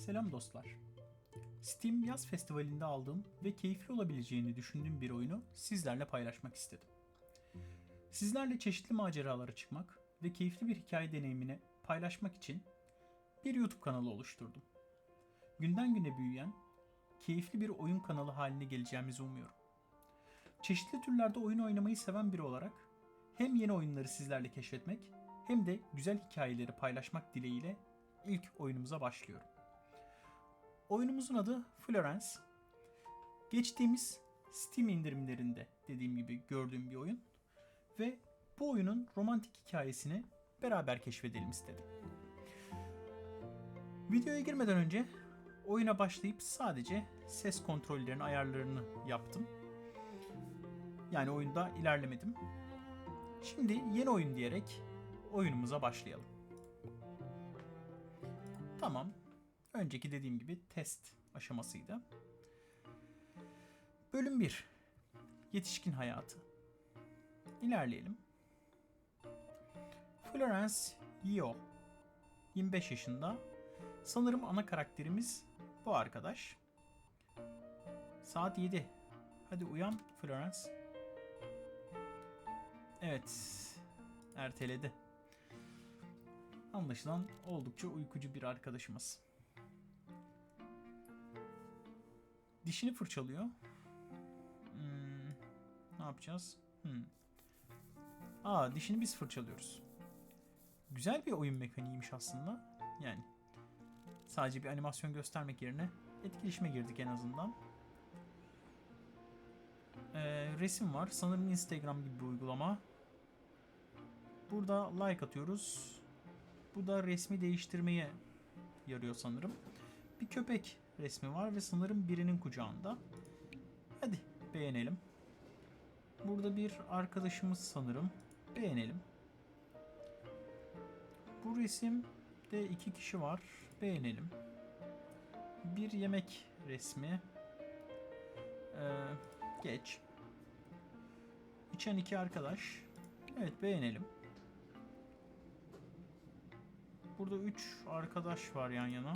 Selam dostlar. Steam Yaz Festivali'nde aldığım ve keyifli olabileceğini düşündüğüm bir oyunu sizlerle paylaşmak istedim. Sizlerle çeşitli maceralara çıkmak ve keyifli bir hikaye deneyimini paylaşmak için bir YouTube kanalı oluşturdum. Günden güne büyüyen, keyifli bir oyun kanalı haline geleceğimizi umuyorum. Çeşitli türlerde oyun oynamayı seven biri olarak hem yeni oyunları sizlerle keşfetmek hem de güzel hikayeleri paylaşmak dileğiyle ilk oyunumuza başlıyorum. Oyunumuzun adı Florence. Geçtiğimiz Steam indirimlerinde dediğim gibi gördüğüm bir oyun ve bu oyunun romantik hikayesini beraber keşfedelim istedim. Videoya girmeden önce oyuna başlayıp sadece ses kontrollerinin ayarlarını yaptım. Yani oyunda ilerlemedim. Şimdi yeni oyun diyerek oyunumuza başlayalım. Tamam. Önceki dediğim gibi test aşamasıydı. Bölüm 1. Yetişkin hayatı. İlerleyelim. Florence Yeo. 25 yaşında. Sanırım ana karakterimiz bu arkadaş. Saat 7. Hadi uyan Florence. Evet. Erteledi. Anlaşılan oldukça uykucu bir arkadaşımız. Dişini fırçalıyor. Hmm, ne yapacağız? Hmm. Aa dişini biz fırçalıyoruz. Güzel bir oyun mekaniğiymiş aslında. Yani sadece bir animasyon göstermek yerine etkileşime girdik en azından. Ee, resim var. Sanırım Instagram gibi bir uygulama. Burada like atıyoruz. Bu da resmi değiştirmeye yarıyor sanırım. Bir köpek resmi var ve sanırım birinin kucağında. Hadi beğenelim. Burada bir arkadaşımız sanırım. Beğenelim. Bu resimde iki kişi var. Beğenelim. Bir yemek resmi. Ee, geç. İçen iki arkadaş. Evet beğenelim. Burada 3 arkadaş var yan yana.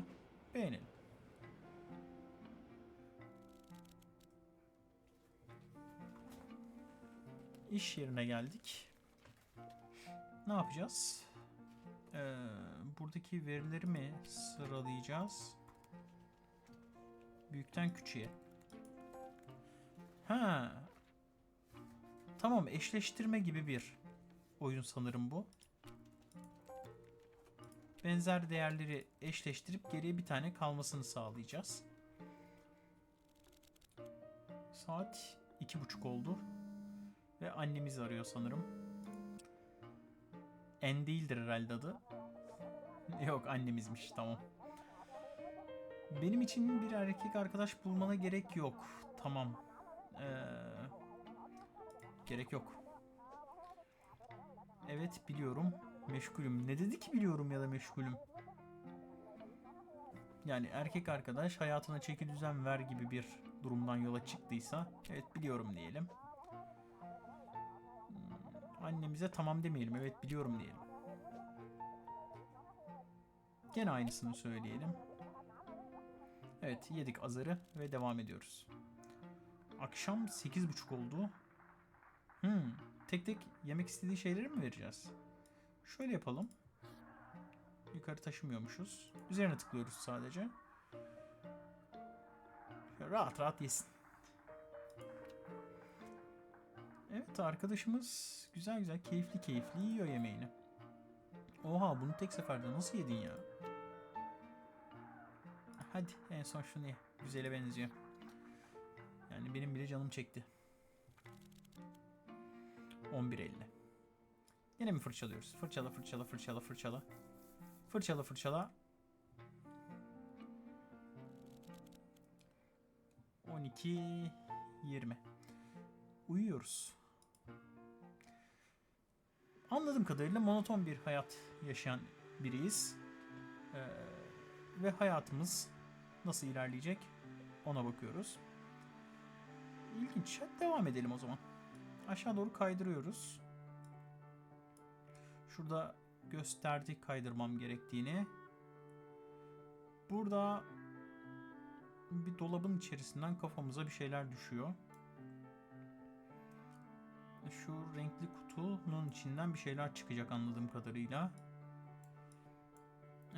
Beğenelim. İş yerine geldik. Ne yapacağız? Ee, buradaki verileri mi sıralayacağız? Büyükten küçüğe. Ha. Tamam eşleştirme gibi bir oyun sanırım bu benzer değerleri eşleştirip geriye bir tane kalmasını sağlayacağız. Saat iki buçuk oldu. Ve annemiz arıyor sanırım. En değildir herhalde adı. Yok annemizmiş tamam. Benim için bir erkek arkadaş bulmana gerek yok. Tamam. Ee, gerek yok. Evet biliyorum. Meşgulüm. Ne dedi ki biliyorum ya da meşgulüm. Yani erkek arkadaş hayatına çeki düzen ver gibi bir durumdan yola çıktıysa evet biliyorum diyelim. Annemize tamam demeyelim evet biliyorum diyelim. Gene aynısını söyleyelim. Evet yedik azarı ve devam ediyoruz. Akşam 8.30 oldu. Hmm, tek tek yemek istediği şeyleri mi vereceğiz? Şöyle yapalım. Yukarı taşımıyormuşuz. Üzerine tıklıyoruz sadece. Rahat rahat yesin. Evet arkadaşımız güzel güzel keyifli keyifli yiyor yemeğini. Oha bunu tek seferde nasıl yedin ya? Hadi en son şunu ye. Güzele benziyor. Yani benim bile canım çekti. 11.50 Yine mi fırçalıyoruz? Fırçala fırçala fırçala fırçala. Fırçala fırçala. 12 20. Uyuyoruz. Anladığım kadarıyla monoton bir hayat yaşayan biriyiz. Ee, ve hayatımız nasıl ilerleyecek ona bakıyoruz. İlginç. Devam edelim o zaman. Aşağı doğru kaydırıyoruz. Şurada gösterdi kaydırmam gerektiğini. Burada bir dolabın içerisinden kafamıza bir şeyler düşüyor. Şu renkli kutunun içinden bir şeyler çıkacak anladığım kadarıyla.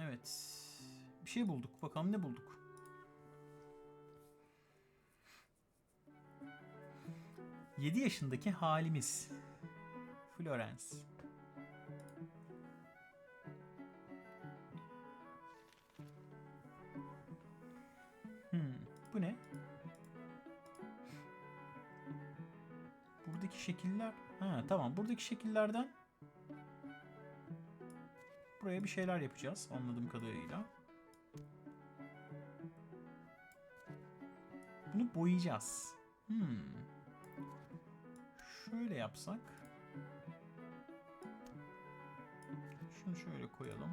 Evet. Bir şey bulduk. Bakalım ne bulduk. Yedi yaşındaki halimiz. Florence. Şekiller... Ha tamam buradaki şekillerden buraya bir şeyler yapacağız anladığım kadarıyla. Bunu boyayacağız. Hmm. Şöyle yapsak. Şunu şöyle koyalım.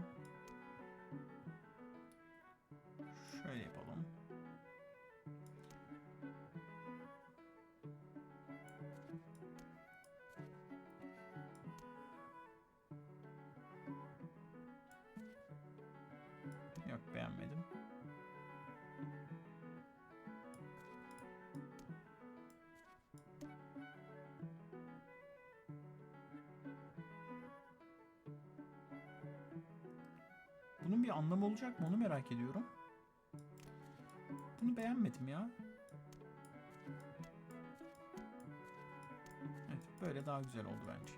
Bunun bir anlamı olacak mı onu merak ediyorum. Bunu beğenmedim ya. Evet böyle daha güzel oldu bence.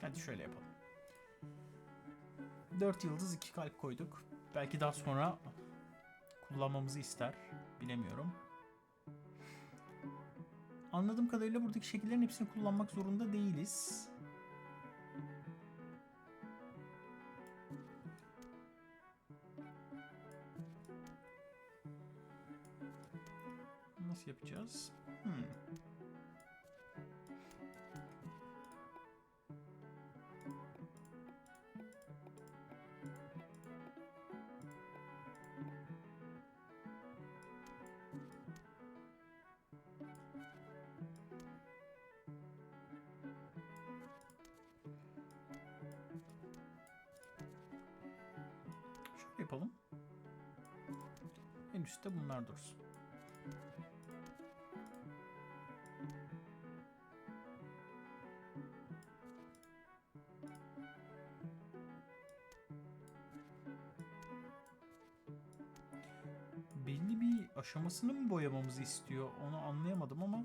Hadi şöyle yapalım. 4 yıldız 2 kalp koyduk. Belki daha sonra kullanmamızı ister. Bilemiyorum. Anladığım kadarıyla buradaki şekillerin hepsini kullanmak zorunda değiliz. Yapacağız? Hmm. Şöyle yapalım. En üstte bunlar dursun. Bir aşamasını mı boyamamızı istiyor? Onu anlayamadım ama.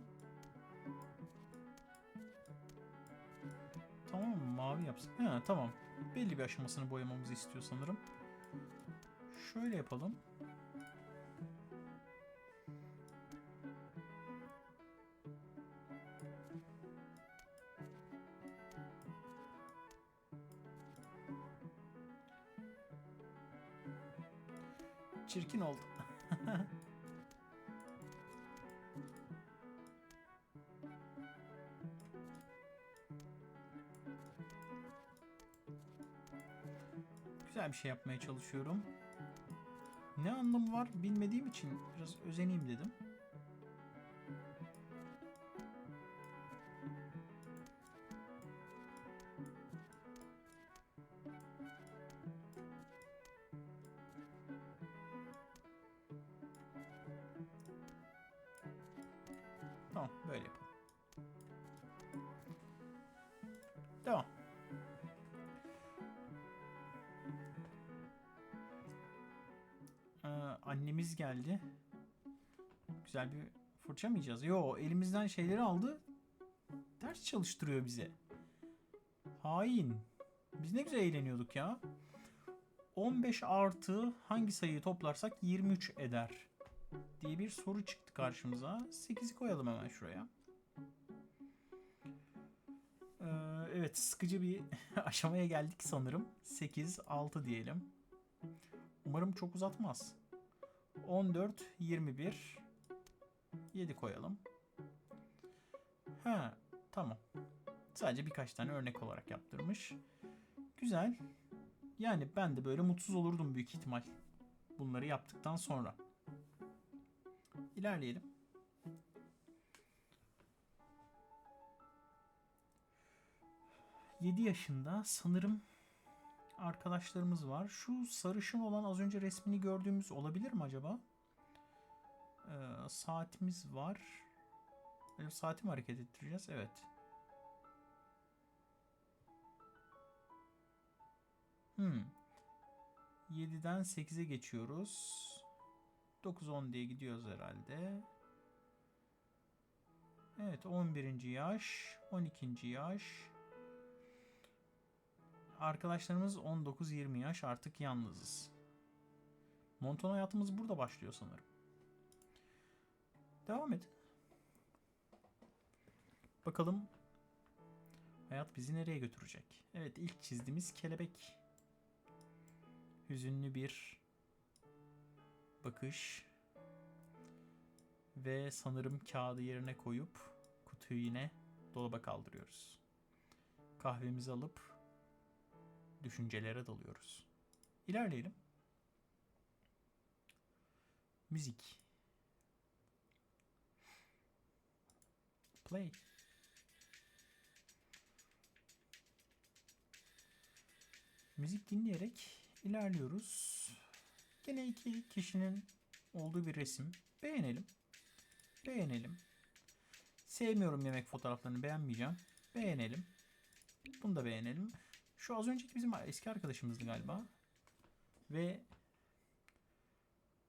Tamam? Mavi yapsak. Ha, tamam. Belli bir aşamasını boyamamızı istiyor sanırım. Şöyle yapalım. Şey yapmaya çalışıyorum. Ne anlamı var bilmediğim için biraz özeneyim dedim. Annemiz geldi. Güzel bir fırça mı yiyeceğiz? Yo elimizden şeyleri aldı. Ders çalıştırıyor bize. Hain. Biz ne güzel eğleniyorduk ya. 15 artı hangi sayıyı toplarsak 23 eder diye bir soru çıktı karşımıza. 8'i koyalım hemen şuraya. Ee, evet sıkıcı bir aşamaya geldik sanırım. 8, 6 diyelim. Umarım çok uzatmaz. 14, 21, 7 koyalım. Ha, tamam. Sadece birkaç tane örnek olarak yaptırmış. Güzel. Yani ben de böyle mutsuz olurdum büyük ihtimal. Bunları yaptıktan sonra. İlerleyelim. Yedi yaşında sanırım arkadaşlarımız var. Şu sarışın olan az önce resmini gördüğümüz olabilir mi acaba? Ee, saatimiz var. Böyle saati mi hareket ettireceğiz? Evet. Hmm. 7'den 8'e geçiyoruz. 9-10 diye gidiyoruz herhalde. Evet 11. yaş, 12. yaş. Arkadaşlarımız 19-20 yaş artık yalnızız. Monton hayatımız burada başlıyor sanırım. Devam edin. Bakalım hayat bizi nereye götürecek? Evet ilk çizdiğimiz kelebek. Hüzünlü bir bakış. Ve sanırım kağıdı yerine koyup kutuyu yine dolaba kaldırıyoruz. Kahvemizi alıp düşüncelere dalıyoruz. İlerleyelim. Müzik. Play. Müzik dinleyerek ilerliyoruz. Gene iki kişinin olduğu bir resim. Beğenelim. Beğenelim. Sevmiyorum yemek fotoğraflarını beğenmeyeceğim. Beğenelim. Bunu da beğenelim. Şu az önceki bizim eski arkadaşımızdı galiba. Ve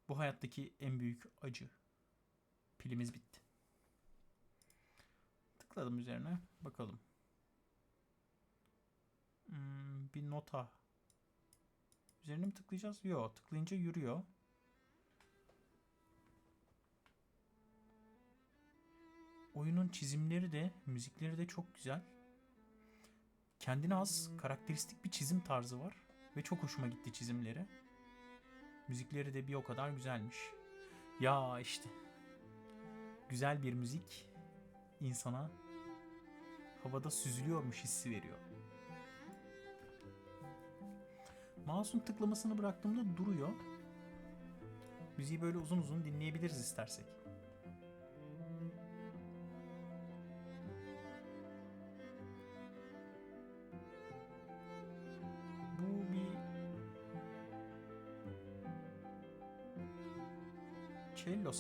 bu hayattaki en büyük acı. Pilimiz bitti. Tıkladım üzerine. Bakalım. Hmm, bir nota. Üzerine mi tıklayacağız? Yok. Tıklayınca yürüyor. Oyunun çizimleri de, müzikleri de çok güzel. Kendine az, karakteristik bir çizim tarzı var. Ve çok hoşuma gitti çizimleri. Müzikleri de bir o kadar güzelmiş. Ya işte. Güzel bir müzik insana havada süzülüyormuş hissi veriyor. Mouse'un tıklamasını bıraktığımda duruyor. Müziği böyle uzun uzun dinleyebiliriz istersek.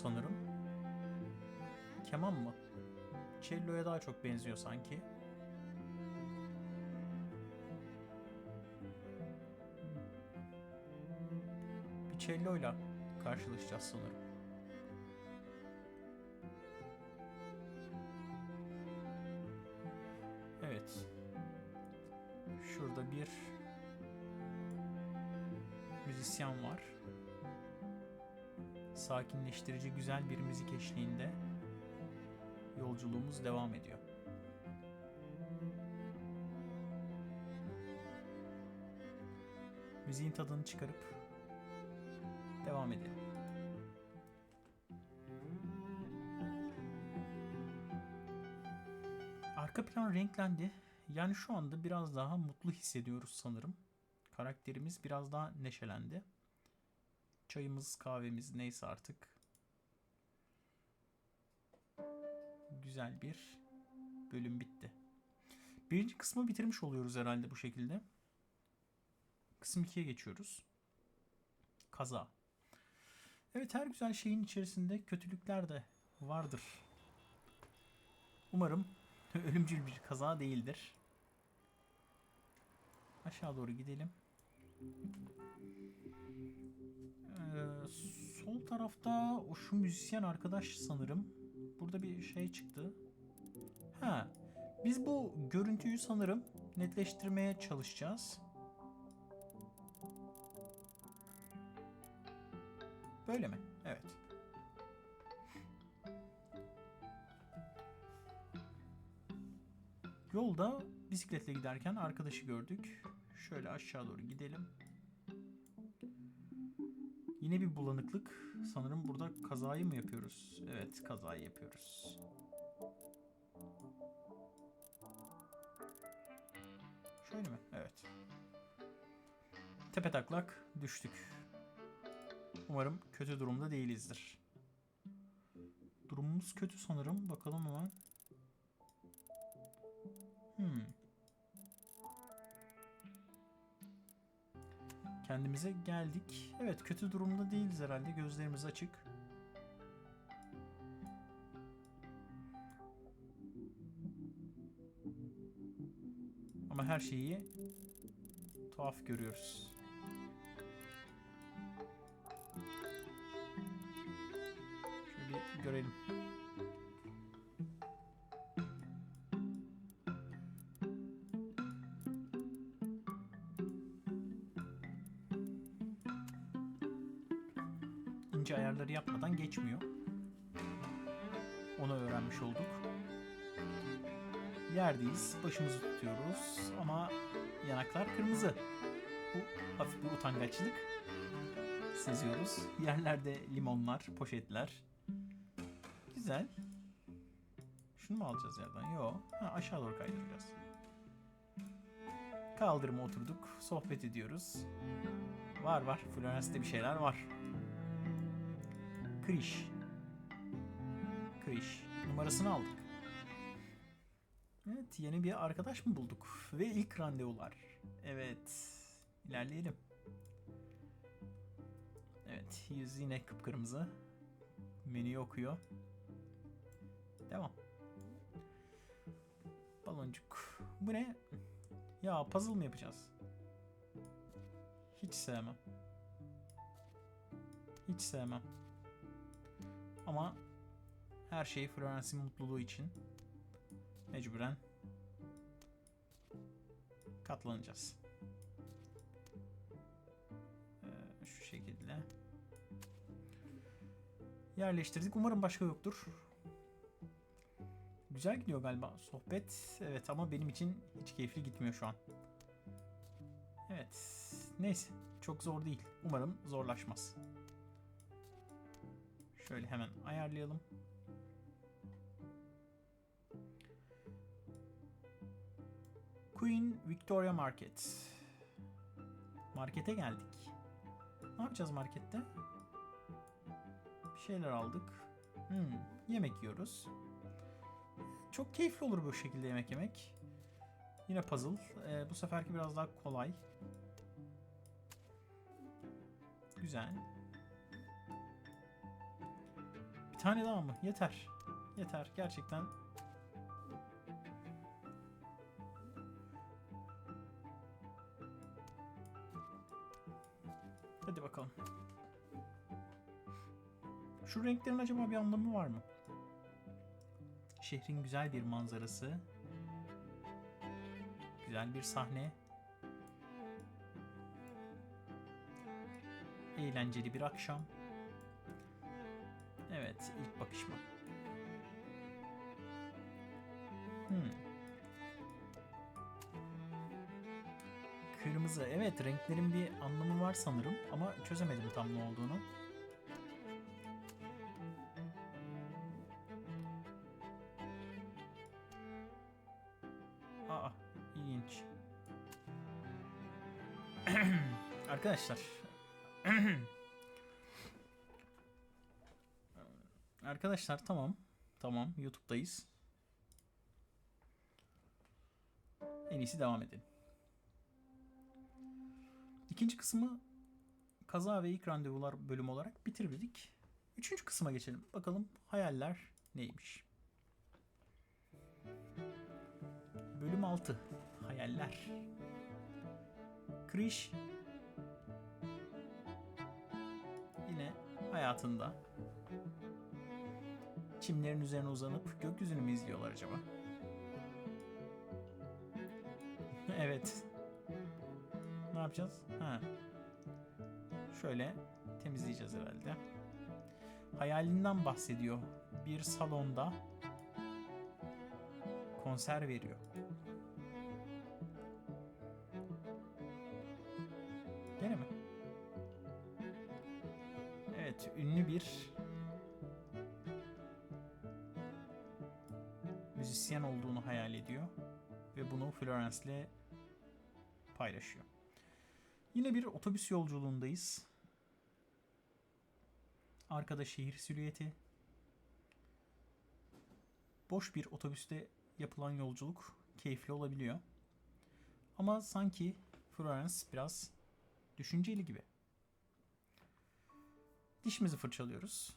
Sanırım. Keman mı? Cello'ya daha çok benziyor sanki. Bir cello'yla karşılaşacağız sanırım. Evet. Şurada bir müzisyen var. Sakinleştirici güzel bir müzik eşliğinde yolculuğumuz devam ediyor. Müziğin tadını çıkarıp devam edelim. Arka plan renklendi. Yani şu anda biraz daha mutlu hissediyoruz sanırım. Karakterimiz biraz daha neşelendi. Çayımız, kahvemiz neyse artık. Güzel bir bölüm bitti. Birinci kısmı bitirmiş oluyoruz herhalde bu şekilde. Kısım 2'ye geçiyoruz. Kaza. Evet her güzel şeyin içerisinde kötülükler de vardır. Umarım ölümcül bir kaza değildir. Aşağı doğru gidelim. Sol tarafta o şu müzisyen arkadaş sanırım. Burada bir şey çıktı. Ha, biz bu görüntüyü sanırım netleştirmeye çalışacağız. Böyle mi? Evet. Yolda bisikletle giderken arkadaşı gördük. Şöyle aşağı doğru gidelim. Yine bir bulanıklık. Sanırım burada kazayı mı yapıyoruz? Evet, kazayı yapıyoruz. Şöyle mi? Evet. Tepe taklak düştük. Umarım kötü durumda değilizdir. Durumumuz kötü sanırım. Bakalım hemen. Hmm. Kendimize geldik. Evet kötü durumda değiliz herhalde. Gözlerimiz açık. Ama her şeyi tuhaf görüyoruz. Şöyle bir görelim. Ayarları yapmadan geçmiyor. Onu öğrenmiş olduk. Yerdeyiz, başımızı tutuyoruz ama yanaklar kırmızı. Bu hafif bir utangaçlık seziyoruz. Yerlerde limonlar, poşetler. Güzel. Şunu mu alacağız yerden? Yok. Ha, aşağı doğru kaydıracağız. Kaldırıma oturduk, sohbet ediyoruz. Var var, Florence'de bir şeyler var. Kriş. Kriş. Numarasını aldık. Evet yeni bir arkadaş mı bulduk? Ve ilk randevular. Evet. ilerleyelim. Evet yüz yine kıpkırmızı. Menüyü okuyor. Devam. Baloncuk. Bu ne? Ya puzzle mı yapacağız? Hiç sevmem. Hiç sevmem. Ama her şey Florence'in mutluluğu için mecburen katlanacağız. Ee, şu şekilde yerleştirdik. Umarım başka yoktur. Güzel gidiyor galiba sohbet. Evet ama benim için hiç keyifli gitmiyor şu an. Evet. Neyse. Çok zor değil. Umarım zorlaşmaz. Şöyle hemen ayarlayalım. Queen Victoria Market. Markete geldik. Ne yapacağız markette? Bir şeyler aldık. Hmm, yemek yiyoruz. Çok keyifli olur bu şekilde yemek yemek. Yine puzzle. Ee, bu seferki biraz daha kolay. Güzel. Tane daha mı? Yeter. Yeter. Gerçekten. Hadi bakalım. Şu renklerin acaba bir anlamı var mı? Şehrin güzel bir manzarası. Güzel bir sahne. Eğlenceli bir akşam. Evet, ilk bakış mı? Hmm. Kırmızı. Evet, renklerin bir anlamı var sanırım ama çözemedim tam ne olduğunu. Aa, ilginç. Arkadaşlar. Arkadaşlar tamam. Tamam YouTube'dayız. En iyisi devam edelim. İkinci kısmı kaza ve ilk randevular bölümü olarak bitirdik. Üçüncü kısma geçelim. Bakalım hayaller neymiş? Bölüm 6. Hayaller. Kriş yine hayatında çimlerin üzerine uzanıp gökyüzünü mü izliyorlar acaba? evet. Ne yapacağız? Ha. Şöyle temizleyeceğiz herhalde. Hayalinden bahsediyor. Bir salonda konser veriyor. Gene mi? Evet, ünlü bir Florence'le paylaşıyor. Yine bir otobüs yolculuğundayız. Arkada şehir silüeti. Boş bir otobüste yapılan yolculuk keyifli olabiliyor. Ama sanki Florence biraz Düşünceli gibi. Dişimizi fırçalıyoruz.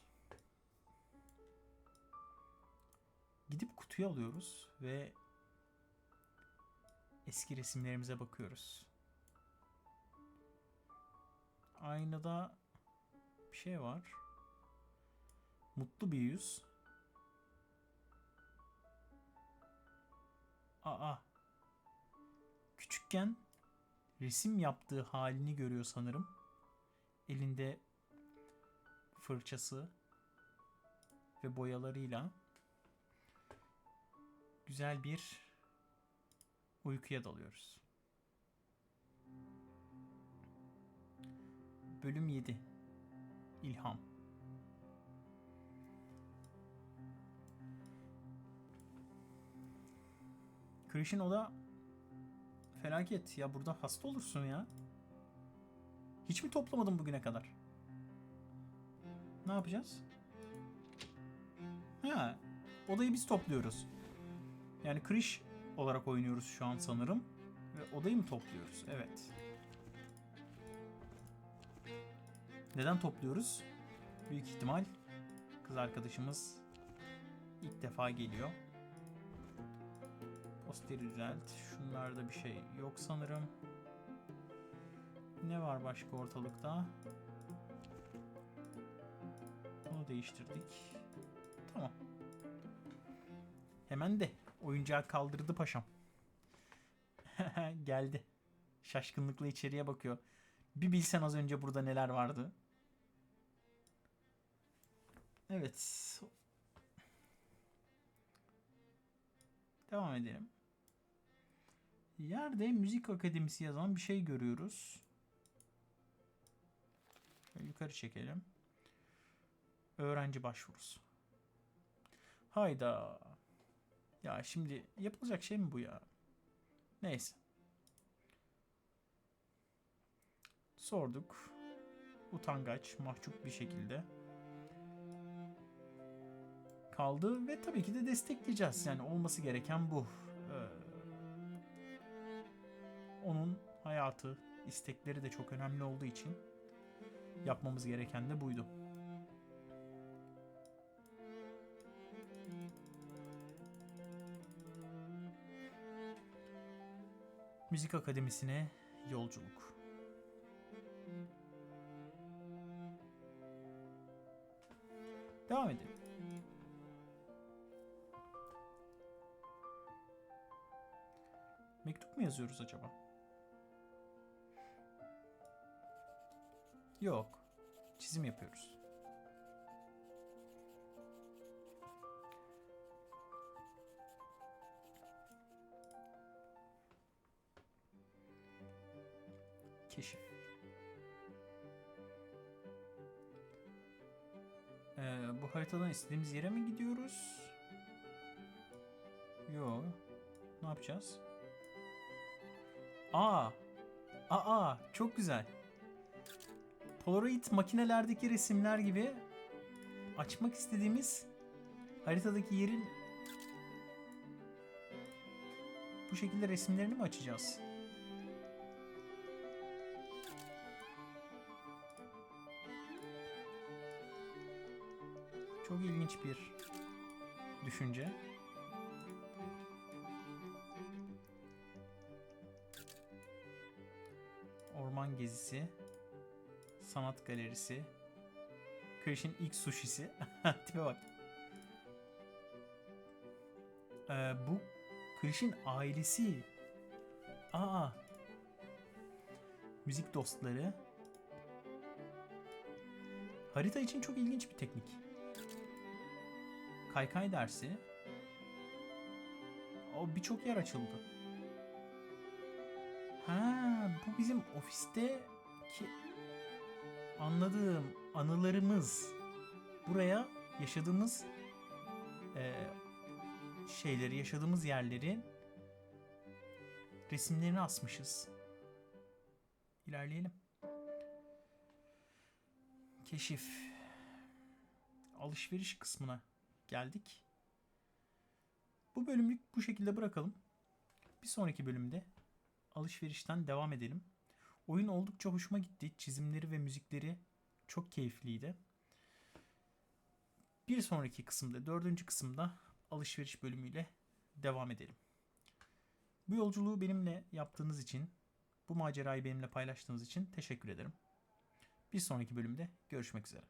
Gidip kutuyu alıyoruz ve eski resimlerimize bakıyoruz. Aynada bir şey var. Mutlu bir yüz. Aa. Küçükken resim yaptığı halini görüyor sanırım. Elinde fırçası ve boyalarıyla güzel bir uykuya dalıyoruz. Bölüm 7 İlham Krish'in o da felaket. Ya burada hasta olursun ya. Hiç mi toplamadın bugüne kadar? Ne yapacağız? Ha, odayı biz topluyoruz. Yani Krish olarak oynuyoruz şu an sanırım. Ve odayı mı topluyoruz? Evet. Neden topluyoruz? Büyük ihtimal kız arkadaşımız ilk defa geliyor. Posteri düzelt. Şunlarda bir şey yok sanırım. Ne var başka ortalıkta? Bunu değiştirdik. Tamam. Hemen de oyuncağı kaldırdı paşam. Geldi. Şaşkınlıkla içeriye bakıyor. Bir bilsen az önce burada neler vardı. Evet. Devam edelim. Yerde müzik akademisi yazan bir şey görüyoruz. Yukarı çekelim. Öğrenci başvurusu. Hayda. Ya şimdi yapılacak şey mi bu ya? Neyse. Sorduk. Utangaç, mahcup bir şekilde kaldı ve tabii ki de destekleyeceğiz. Yani olması gereken bu. Ee, onun hayatı, istekleri de çok önemli olduğu için yapmamız gereken de buydu. Müzik Akademisi'ne yolculuk. Devam edelim. Mektup mu yazıyoruz acaba? Yok. Çizim yapıyoruz. İstediğimiz yere mi gidiyoruz? Yok. Ne yapacağız? Aa. Aa, çok güzel. Polaroid makinelerdeki resimler gibi açmak istediğimiz haritadaki yerin bu şekilde resimlerini mi açacağız? Çok ilginç bir düşünce. Orman gezisi, sanat galerisi, Krish'in ilk sushisi. Tipe bak. Ee, bu Krish'in ailesi. Aa. Müzik dostları. Harita için çok ilginç bir teknik. Kaykay dersi. O birçok yer açıldı. Ha, bu bizim ofiste ki anladığım anılarımız. Buraya yaşadığımız e, şeyleri, yaşadığımız yerlerin resimlerini asmışız. İlerleyelim. Keşif. Alışveriş kısmına geldik. Bu bölümlük bu şekilde bırakalım. Bir sonraki bölümde alışverişten devam edelim. Oyun oldukça hoşuma gitti. Çizimleri ve müzikleri çok keyifliydi. Bir sonraki kısımda, dördüncü kısımda alışveriş bölümüyle devam edelim. Bu yolculuğu benimle yaptığınız için, bu macerayı benimle paylaştığınız için teşekkür ederim. Bir sonraki bölümde görüşmek üzere.